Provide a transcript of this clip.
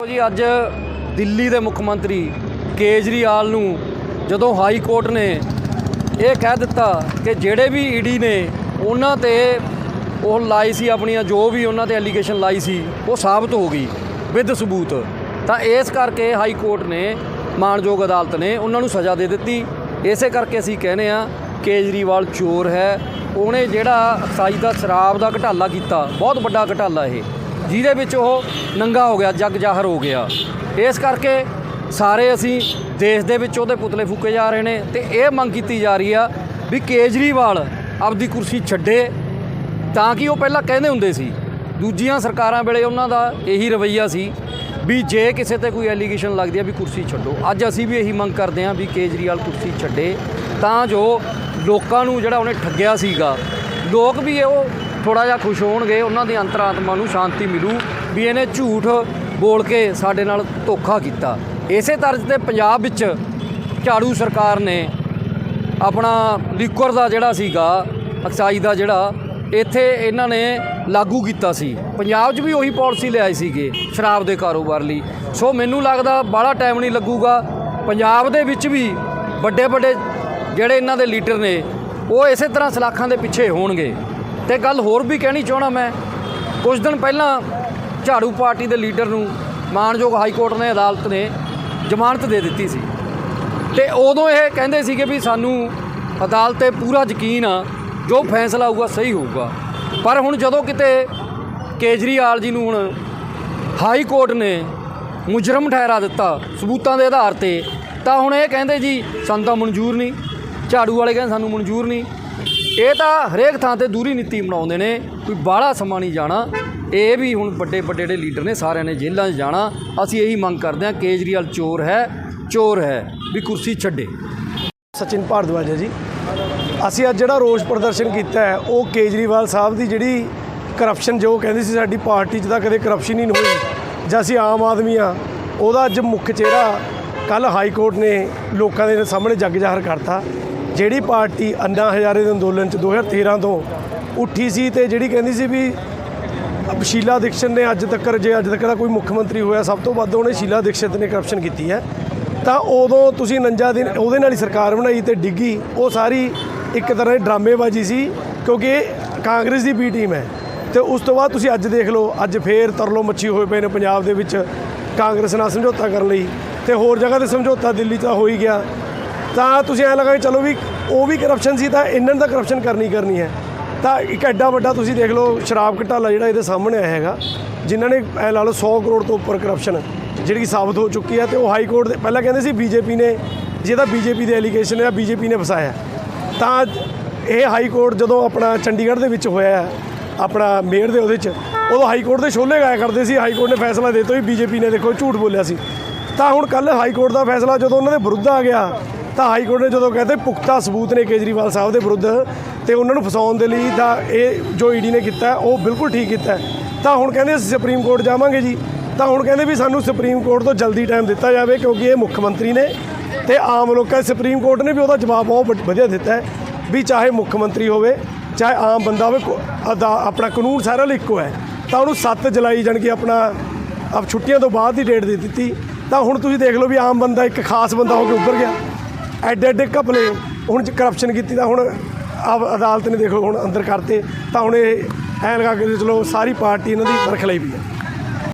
ਦੇਖੋ ਜੀ, ਅੱਜ ਦਿੱਲੀ ਦੇ ਮੁੱਖ ਮੰਤਰੀ ਕੇਜਰੀਵਾਲ ਨੂੰ ਜਦੋਂ ਹਾਈ ਕੋਰਟ ਨੇ ਇਹ ਕਹਿ ਦਿੱਤਾ ਕਿ ਜਿਹੜੇ ਵੀ ਈਡੀ ਨੇ ਉਹਨਾਂ ਤੇ ਉਹ ਲਾਈ ਸੀ ਆਪਣੀਆਂ, ਜੋ ਵੀ ਉਹਨਾਂ ਤੇ ਐਲੀਗੇਸ਼ਨ ਲਾਈ ਸੀ, ਉਹ ਸਾਬਤ ਹੋ ਗਈ ਵਿਦ ਸਬੂਤ। ਤਾਂ ਇਸ ਕਰਕੇ ਹਾਈ ਕੋਰਟ ਨੇ ਮਾਣਯੋਗ ਅਦਾਲਤ ਨੇ ਉਹਨਾਂ ਨੂੰ ਸਜ਼ਾ ਦੇ ਦਿੱਤੀ। ਇਸੇ ਕਰਕੇ ਅਸੀਂ ਕਹਿੰਦੇ ਆ ਕੇਜਰੀਵਾਲ ਚੋਰ ਹੈ। ਉਹਨੇ ਜਿਹੜਾ ਐਕਸਾਈਜ਼ ਦਾ ਸ਼ਰਾਬ ਦਾ ਘਟਾਲਾ ਕੀਤਾ, ਬਹੁਤ ਵੱਡਾ ਘਟਾਲਾ ਇਹ। ਜਿਹਦੇ ਵਿੱਚ ਉਹ ਨੰਗਾ ਹੋ ਗਿਆ, ਜੱਗ ਜ਼ਾਹਰ ਹੋ ਗਿਆ। ਇਸ ਕਰਕੇ ਸਾਰੇ ਅਸੀਂ ਦੇਸ਼ ਦੇ ਵਿੱਚ ਉਹਦੇ ਪੁਤਲੇ ਫੂਕੇ ਜਾ ਰਹੇ ਨੇ ਤੇ ਇਹ ਮੰਗ ਕੀਤੀ ਜਾ ਰਹੀ ਆ ਵੀ ਕੇਜਰੀਵਾਲ ਆਪਦੀ ਕੁਰਸੀ ਛੱਡੇ ਤਾਂ ਕਿ ਉਹ ਪਹਿਲਾਂ ਕਹਿੰਦੇ ਹੁੰਦੇ ਸੀ, ਦੂਜੀਆਂ ਸਰਕਾਰਾਂ ਵੇਲੇ ਉਹਨਾਂ ਦਾ ਇਹੀ ਰਵੱਈਆ ਸੀ ਵੀ ਜੇ ਕਿਸੇ ਤੇ ਕੋਈ ਐਲੀਗੇਸ਼ਨ ਲੱਗਦੀ ਆ ਵੀ ਕੁਰਸੀ ਛੱਡੋ। ਅੱਜ ਅਸੀਂ ਵੀ ਇਹੀ ਮੰਗ ਕਰਦੇ ਹਾਂ ਵੀ ਕੇਜਰੀਵਾਲ ਕੁਰਸੀ ਛੱਡੇ ਤਾਂ ਜੋ ਲੋਕਾਂ ਨੂੰ ਜਿਹੜਾ ਉਹਨੇ ਠੱਗਿਆ ਸੀਗਾ, ਲੋਕ ਵੀ ਉਹ ਥੋੜਾ ਜਿਹਾ ਖੁਸ਼ ਹੋਣਗੇ, ਉਹਨਾਂ ਦੀ ਅੰਤਰਾਤਮਾ ਨੂੰ ਸ਼ਾਂਤੀ ਮਿਲੂ, ਵੀ ਇਹਨੇ ਝੂਠ ਬੋਲ ਕੇ ਸਾਡੇ ਨਾਲ ਧੋਖਾ ਕੀਤਾ। ਇਸੇ ਤਰ੍ਹਾਂ ਤੇ ਪੰਜਾਬ ਵਿੱਚ ਝਾੜੂ ਸਰਕਾਰ ਨੇ ਆਪਣਾ ਲਿਕਵਰ ਦਾ ਜਿਹੜਾ ਸੀਗਾ, ਐਕਸਾਈਜ਼ ਦਾ ਜਿਹੜਾ, ਇੱਥੇ ਇਹਨਾਂ ਨੇ ਲਾਗੂ ਕੀਤਾ ਸੀ। ਪੰਜਾਬ 'ਚ ਵੀ ਉਹੀ ਪਾਲਿਸੀ ਲਿਆਏ ਸੀਗੇ, ਸ਼ਰਾਬ ਦੇ ਕਾਰੋਬਾਰ ਲਈ। ਸੋ ਮੈਨੂੰ ਲੱਗਦਾ ਬਾਹਲਾ ਟਾਈਮ ਨਹੀਂ ਲੱਗੂਗਾ। ਪੰਜਾਬ ਦੇ ਵਿੱਚ ਵੀ ਵੱਡੇ ਵੱਡੇ ਜਿਹੜੇ ਇਹਨਾਂ ਦੇ ਲੀਡਰ ਨੇ, ਉਹ ਇਸੇ ਤਰ੍ਹਾਂ ਸਲਾਖਾਂ ਦੇ ਪਿੱਛੇ ਹੋਣਗੇ। ਤੇ ਗੱਲ ਹੋਰ ਵੀ ਕਹਿਣੀ ਚਾਹਣਾ ਮੈਂ, ਕੁਝ ਦਿਨ ਪਹਿਲਾਂ ਝਾੜੂ ਪਾਰਟੀ ਦੇ ਲੀਡਰ ਨੂੰ ਮਾਨਯੋਗ ਹਾਈ ਕੋਰਟ ਨੇ ਅਦਾਲਤ ਨੇ ਜ਼ਮਾਨਤ ਦੇ ਦਿੱਤੀ ਸੀ। ਤੇ ਉਦੋਂ ਇਹ ਕਹਿੰਦੇ ਸੀਗੇ ਵੀ ਸਾਨੂੰ ਅਦਾਲਤ ਤੇ ਪੂਰਾ ਯਕੀਨ ਆ, ਜੋ ਫੈਸਲਾ ਹੋਊਗਾ ਸਹੀ ਹੋਊਗਾ। ਪਰ ਹੁਣ ਜਦੋਂ ਕਿਤੇ ਕੇਜਰੀਵਾਲ ਜੀ ਨੂੰ ਹੁਣ ਹਾਈ ਕੋਰਟ ਨੇ ਮੁਜਰਮ ਠਹਿਰਾ ਦਿੱਤਾ ਸਬੂਤਾਂ ਦੇ ਆਧਾਰ ਤੇ, ਤਾਂ ਹੁਣ ਇਹ ਕਹਿੰਦੇ ਜੀ, ਸਾਨੂੰ ਤਾਂ ਮਨਜ਼ੂਰ ਨਹੀਂ। ਝਾੜੂ ਵਾਲੇ ਕਹਿੰਦੇ ਸਾਨੂੰ ਮਨਜ਼ੂਰ ਨਹੀਂ। ਇਹ ਤਾਂ ਹਰੇਕ ਥਾਂ ਤੇ ਦੂਰੀ ਨੀਤੀ ਬਣਾਉਂਦੇ ਨੇ ਕੋਈ ਬਾਹਲਾ ਸਮਾਂ ਨਹੀਂ ਜਾਣਾ। ਇਹ ਵੀ ਹੁਣ ਵੱਡੇ ਵੱਡੇ ਜਿਹੜੇ ਲੀਡਰ ਨੇ ਸਾਰਿਆਂ ਨੇ ਜੇਲ੍ਹਾਂ 'ਚ ਜਾਣਾ। ਅਸੀਂ ਇਹੀ ਮੰਗ ਕਰਦੇ ਹਾਂ, ਕੇਜਰੀਵਾਲ ਚੋਰ ਹੈ ਚੋਰ ਹੈ, ਵੀ ਕੁਰਸੀ ਛੱਡੇ। ਸਚਿਨ ਭਾਰਦਵਾਜ ਜੀ। ਅਸੀਂ ਅੱਜ ਜਿਹੜਾ ਰੋਸ ਪ੍ਰਦਰਸ਼ਨ ਕੀਤਾ ਹੈ, ਉਹ ਕੇਜਰੀਵਾਲ ਸਾਹਿਬ ਦੀ ਜਿਹੜੀ ਕਰਪਸ਼ਨ ਜੋ ਕਹਿੰਦੇ ਸੀ ਸਾਡੀ ਪਾਰਟੀ 'ਚ ਤਾਂ ਕਦੇ ਕਰਪਸ਼ਨ ਹੀ ਨਹੀਂ ਹੋਈ। ਜਾਂ ਅਸੀਂ ਆਮ ਆਦਮੀ ਆ ਉਹਦਾ ਅੱਜ ਮੁੱਖ ਚਿਹਰਾ ਕੱਲ ਹਾਈ ਕੋਰਟ ਨੇ ਲੋਕਾਂ ਦੇ ਸਾਹਮਣੇ ਜੱਗ ਜ਼ਾਹਰ ਕਰਤਾ। ਜਿਹੜੀ ਪਾਰਟੀ ਅੰਨਾ ਹਜ਼ਾਰੇ ਦੇ ਅੰਦੋਲਨ 'ਚ 2013 ਤੋਂ ਉੱਠੀ ਸੀ ਤੇ ਜਿਹੜੀ ਕਹਿੰਦੀ ਸੀ ਵੀ ਸ਼ੀਲਾ ਦੀਕਸ਼ਤ ਨੇ ਅੱਜ ਤੱਕ ਜੇ ਅੱਜ ਤੱਕ ਦਾ ਕੋਈ ਮੁੱਖ ਮੰਤਰੀ ਹੋਇਆ, ਸਭ ਤੋਂ ਵੱਧ ਉਹਨੇ ਸ਼ੀਲਾ ਦੀਕਸ਼ਤ ਨੇ ਕਰਪਸ਼ਨ ਕੀਤੀ ਹੈ। ਤਾਂ ਉਦੋਂ ਤੁਸੀਂ 49 ਦਿਨ ਉਹਦੇ ਨਾਲ ਹੀ ਸਰਕਾਰ ਬਣਾਈ ਤੇ ਡਿੱਗੀ, ਉਹ ਸਾਰੀ ਇੱਕ ਤਰ੍ਹਾਂ ਦੀ ਡਰਾਮੇਬਾਜ਼ੀ ਸੀ ਕਿਉਂਕਿ ਕਾਂਗਰਸ ਦੀ ਬੀ ਟੀਮ ਹੈ ਤੇ ਉਸ ਤੋਂ ਬਾਅਦ ਤੁਸੀਂ ਅੱਜ ਦੇਖ ਲਓ, ਅੱਜ ਫੇਰ ਤਰਲੋ ਮੱਛੀ ਹੋਏ ਪਏ ਨੇ ਪੰਜਾਬ ਦੇ ਵਿੱਚ ਕਾਂਗਰਸ ਨਾਲ ਸਮਝੌਤਾ ਕਰਨ ਲਈ ਤੇ ਹੋਰ ਜਗ੍ਹਾ ਤੇ ਸਮਝੌਤਾ ਦਿੱਲੀ ਤਾਂ ਹੋ ਹੀ ਗਿਆ। ਤਾਂ ਤੁਸੀਂ ਐ ਲਗਾ ਚਲੋ ਵੀ ਉਹ ਵੀ ਕਰਪਸ਼ਨ ਸੀ, ਤਾਂ ਇਹਨਾਂ ਨੇ ਤਾਂ ਕਰਪਸ਼ਨ ਕਰਨੀ ਕਰਨੀ ਹੈ। ਤਾਂ ਇੱਕ ਐਡਾ ਵੱਡਾ ਤੁਸੀਂ ਦੇਖ ਲਓ ਸ਼ਰਾਬ ਘਟਾਲਾ ਜਿਹੜਾ ਇਹਦੇ ਸਾਹਮਣੇ ਆਇਆ ਹੈਗਾ, ਜਿਨ੍ਹਾਂ ਨੇ ਐ ਲਾ ਲਓ 100 ਕਰੋੜ ਤੋਂ ਉੱਪਰ ਕਰਪਸ਼ਨ ਜਿਹੜੀ ਸਾਬਤ ਹੋ ਚੁੱਕੀ ਹੈ ਤੇ ਉਹ ਹਾਈ ਕੋਰਟ ਦੇ ਪਹਿਲਾਂ ਕਹਿੰਦੇ ਸੀ ਬੀਜੇਪੀ ਨੇ ਜਿਹਦਾ ਬੀਜੇਪੀ ਦੇ ਐਲੀਗੇਸ਼ਨ ਹੈ ਬੀਜੇਪੀ ਨੇ ਫਸਾਇਆ। ਤਾਂ ਇਹ ਹਾਈ ਕੋਰਟ ਜਦੋਂ ਆਪਣਾ ਚੰਡੀਗੜ੍ਹ ਦੇ ਵਿੱਚ ਹੋਇਆ, ਆਪਣਾ ਮੇਅਰ ਦੇ ਉਹਦੇ ਚ, ਉਦੋਂ ਹਾਈ ਕੋਰਟ ਦੇ ਛੋਲੇ ਗਾਇਆ ਕਰਦੇ ਸੀ। ਹਾਈ ਕੋਰਟ ਨੇ ਫੈਸਲਾ ਦੇ ਦਿੱਤਾ ਵੀ ਬੀਜੇਪੀ ਨੇ ਦੇਖੋ ਝੂਠ ਬੋਲਿਆ ਸੀ। ਤਾਂ ਹੁਣ ਕੱਲ ਹਾਈ ਕੋਰਟ ਦਾ ਫੈਸਲਾ ਜਦੋਂ ਉਹਨਾਂ ਦੇ ਵਿਰੁੱਧ ਆ ਗਿਆ ਤਾਂ ਹਾਈ ਕੋਰਟ ਨੇ ਜਦੋਂ ਕਹਿੰਦੇ ਪੁਖਤਾ ਸਬੂਤ ਨੇ ਕੇਜਰੀਵਾਲ ਸਾਹਿਬ ਦੇ ਵਿਰੁੱਧ ਤੇ ਉਹਨਾਂ ਨੂੰ ਫਸਾਉਣ ਦੇ ਲਈ ਤਾਂ ਇਹ ਜੋ ਈਡੀ ਨੇ ਕੀਤਾ, ਉਹ ਬਿਲਕੁਲ ਠੀਕ ਕੀਤਾ। ਤਾਂ ਹੁਣ ਕਹਿੰਦੇ ਅਸੀਂ ਸੁਪਰੀਮ ਕੋਰਟ ਜਾਵਾਂਗੇ ਜੀ। ਤਾਂ ਹੁਣ ਕਹਿੰਦੇ ਵੀ ਸਾਨੂੰ ਸੁਪਰੀਮ ਕੋਰਟ ਤੋਂ ਜਲਦੀ ਟਾਈਮ ਦਿੱਤਾ ਜਾਵੇ ਕਿਉਂਕਿ ਇਹ ਮੁੱਖ ਮੰਤਰੀ ਨੇ ਤੇ ਆਮ ਲੋਕਾਂ ਸੁਪਰੀਮ ਕੋਰਟ ਨੇ ਵੀ ਉਹਦਾ ਜਵਾਬ ਬਹੁਤ ਵਧ- ਵਧੀਆ ਦਿੱਤਾ ਵੀ ਚਾਹੇ ਮੁੱਖ ਮੰਤਰੀ ਹੋਵੇ, ਚਾਹੇ ਆਮ ਬੰਦਾ ਹੋਵੇ ਆਪਣਾ ਕਾਨੂੰਨ ਸਾਰਿਆਂ ਲਈ ਇੱਕੋ ਹੈ। ਤਾਂ ਉਹਨੂੰ 7 ਜੁਲਾਈ ਜਾਣੀ ਕਿ ਆਪਣਾ ਅਬ ਛੁੱਟੀਆਂ ਤੋਂ ਬਾਅਦ ਦੀ ਡੇਟ ਦੇ ਦਿੱਤੀ। ਤਾਂ ਹੁਣ ਤੁਸੀਂ ਦੇਖ ਲਓ ਵੀ ਆਮ ਬੰਦਾ ਇੱਕ ਖਾਸ ਬੰਦਾ ਹੋ ਕੇ ਉੱਭਰ ਗਿਆ। ਐਡੇ ਐਡੇ ਘਪਲੇ ਹੁਣ ਕਰਪਸ਼ਨ ਕੀਤੀ ਤਾਂ ਹੁਣ ਅਬ ਅਦਾਲਤ ਨੇ ਦੇਖੋ ਹੁਣ ਅੰਦਰ ਕਰਤੇ, ਤਾਂ ਹੁਣ ਇਹ ਐਂ ਲਗਾ ਕੇ ਚਲੋ ਸਾਰੀ ਪਾਰਟੀ ਇਹਨਾਂ ਦੀ ਪਰਖ ਲਈ ਵੀ ਹੈ।